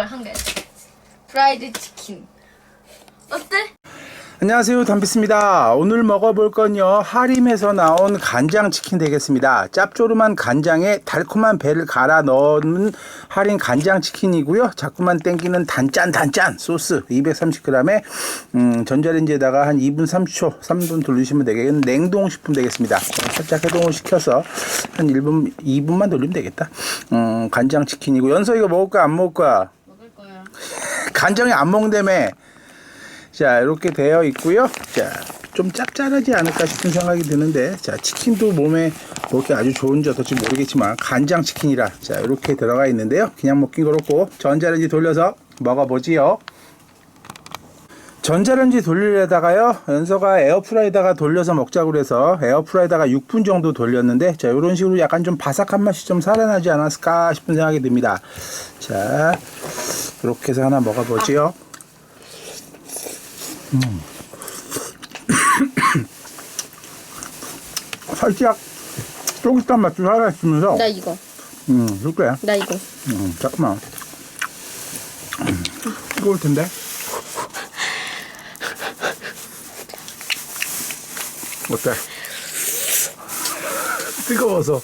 걸한 개. 프라이드 치킨. 어때? 안녕하세요. 담비스입니다. 오늘 먹어볼 건요. 하림에서 나온 간장치킨 되겠습니다. 짭조름한 간장에 달콤한 배를 갈아 넣은 하림 간장치킨이고요. 자꾸만 땡기는 단짠 단짠 소스 230g에 음, 전자레인지에다가 한 2분 30초 3분 돌리시면 되겠는 냉동식품 되겠습니다. 살짝 해동을 시켜서 한 1분 2분만 돌리면 되겠다. 음, 간장치킨이고. 연서 이거 먹을까? 안 먹을까. 간장이 안 먹는다며. 자 이렇게 되어 있고요. 자 좀 짭짤하지 않을까 싶은 생각이 드는데 자 치킨도 몸에 그렇게 아주 좋은 지 어떨지 모르겠지만 간장 치킨이라 자 이렇게 들어가 있는데요. 그냥 먹긴 그렇고 전자레인지 돌려서 먹어보지요. 전자레인지 돌리려다가요 연서가 에어프라이다가 돌려서 먹자고 그래서 에어프라이다가 6분 정도 돌렸는데 자 이런 식으로 약간 좀 바삭한 맛이 좀 살아나지 않았을까 싶은 생각이 듭니다. 자 이렇게 해서 하나 먹어보지요. 살짝 쫄깃한 맛도 살아있으면서. 나 이거. 음 그래 나 이거. 음 잠깐만. 음, 뜨거울 텐데. 어때? 뜨거워서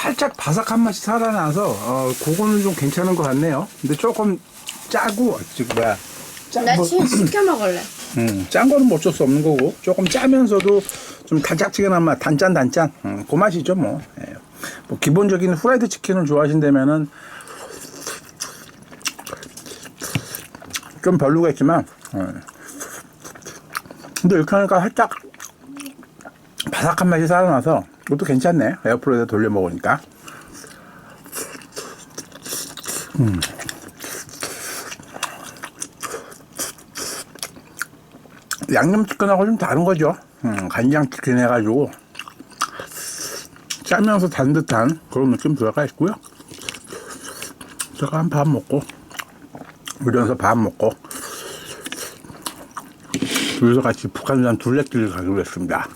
살짝 바삭한 맛이 살아나서 어 그거는 좀 괜찮은 것 같네요 근데 조금 짜고 지금 뭐야 짜나 뭐- 시켜 먹을래. 음, 짠 거는 뭐 어쩔 수 없는 거고 조금 짜면서도 좀 달짝지근한 맛 단짠 단짠 음, 그 맛이죠 뭐. 예. 뭐 기본적인 후라이드 치킨을 좋아하신다면은 좀 별로겠지만 예. 근데 이렇게 하니까 살짝 바삭한 맛이 살아나서 이것도 괜찮네 에어프라이어 돌려 먹으니까 양념치킨하고 좀 다른 거죠. 음, 간장치킨 해가지고 짜면서 단 듯한 그런 느낌 들어가 있고요. 한밥 먹고 이러면서 밥 먹고 둘이서 같이 북한산 둘레길 가기로 했습니다.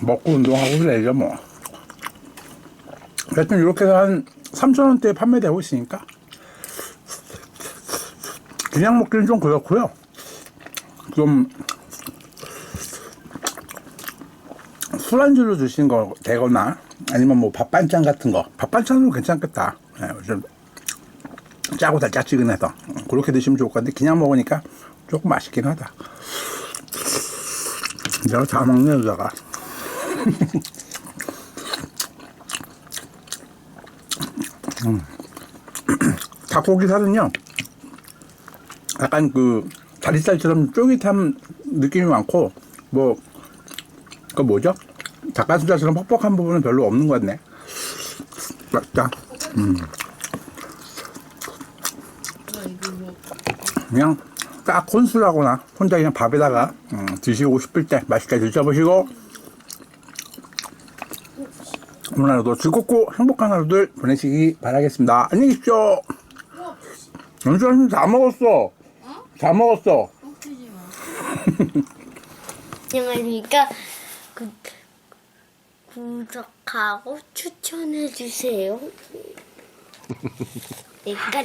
먹고 운동하고 그래야죠 뭐. 하여튼 이렇게 한 3,000원대에 판매되고 있으니까 그냥 먹기는 좀 그렇고요. 좀 술안주로 주신 거 되거나 아니면 뭐 밥 반찬 같은 거. 밥 반찬으로 괜찮겠다. 예, 좀 짜고 달짝지근해서. 그렇게 드시면 좋을 것 같은데 그냥 먹으니까 조금 맛있긴 하다. 내가 다 먹네 여자가 음. 닭고기 살은요 약간 그 다리살처럼 쫄깃한 느낌이 많고 뭐 그 뭐죠? 닭가슴살처럼 퍽퍽한 부분은 별로 없는 것 같네. 맛있다. 음. 그냥 딱 혼술하거나 혼자 그냥 밥에다가 음, 드시고 싶을 때 맛있게 드셔보시고 오늘 하루도 즐겁고 행복한 하루들 보내시기 바라겠습니다. 안녕히 계십시오. 연수님 다 먹었어. 다 먹었어. 안녕하십니까. 구, 구독하고 추천해주세요. 내가